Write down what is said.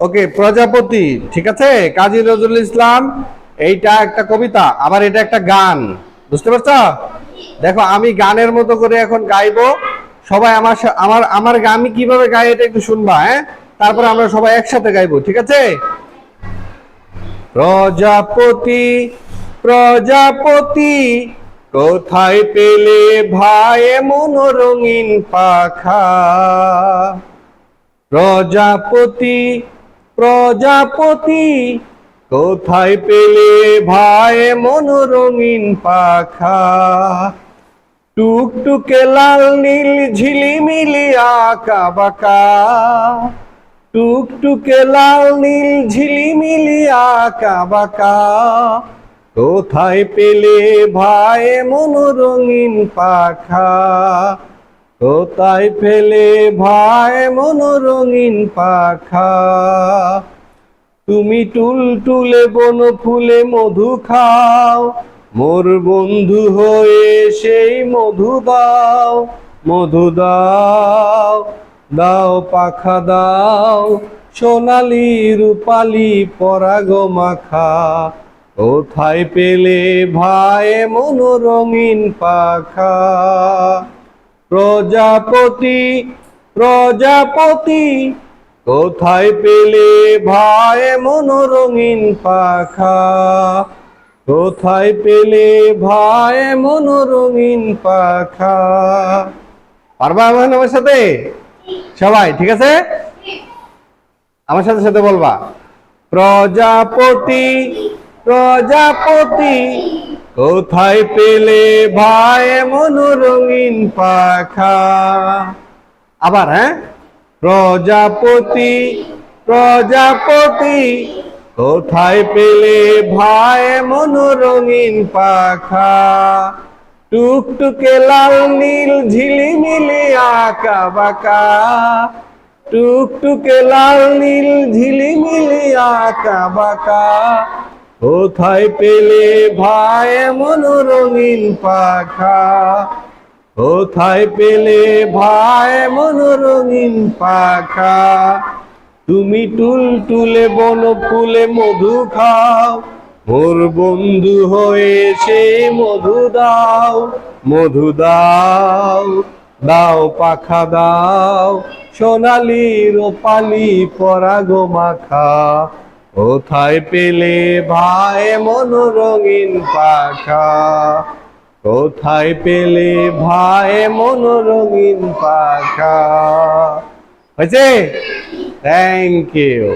ওকে, প্রজাপতি, ঠিক আছে? কাজী নজরুল ইসলাম, এইটা একটা কবিতা, আবার এটা একটা গান, বুঝতে পারছ? দেখো, আমি গানের মতো করে এখন গাইবো, সবাই আমার আমার আমার আমি কীভাবে গাই এটা একটু শুনবা হ্যাঁ? তারপরে আমরা সবাই একসাথে গাইবো, ঠিক আছে? প্রজাপতি প্রজাপতি, কোথায় পেলে ভাই এমন রঙিন পাখা? প্রজাপতি প্রজাপতি, কোথায় পেলে ভাই এমন রঙিন পাখা? টুকটুকে লাল, নীল, ঝিলিমিলি, আঁকা, বাঁকা। টুকটুকে লাল, নীল, ঝিলিমিলি, আঁকা, বাঁকা। কোথায় পেলে ভাই মনোরঙিন পাখা? কোথায় ফেলে ভাই মন রঙিন পাখা। তুমি টুল টুলে বন ফুলে মধু খাও। মোর বন্ধু হয়ে সেই মধু দাও মধু দাও দাও পাখা দাও। সোনালি রূপালি পরাগ মাখা। কোথায় পেলে ভাই মন রঙিন পাখা? প্রজাপতি প্রজাপতি, কোথায় পেলে ভাই মন রঙিন পাখা? কোথায় পেলে ভাই মন রঙিন পাখা? পারবা আমার সাথে? সবাই, ঠিক আছে? আমার সাথে সাথে বলবা। প্রজাপতি প্রজাপতি কোথায় পেলে ভাই মন রঙিন পাখা? আবার হ্যাঁ? প্রজাপতি প্রজাপতি, কোথায় পেলে ভাই মন রঙিন পাখা? টুকটুকে লাল নীল ঝিলিমিলি আঁকা বাঁকা। টুকটুকে লাল নীল ঝিলিমিলি আঁকা বাঁকা। কোথায় পেলে ভাই মন রঙিন পাখা? কোথায় পেলে ভাই মন রঙিন পাখা? তুমি টুল টুলে বন ফুলে মধু খাও। মোর বন্ধু হয়েছে মধু দাও মধু দাও দাও পাখা দাও। সোনালি রোপালি পরাগ মাখা। কোথায় পেলে ভাই মন রঙিন পাখা? কোথায় পেলে ভাই মন রঙিন পাখা? হয়েছে? Thank you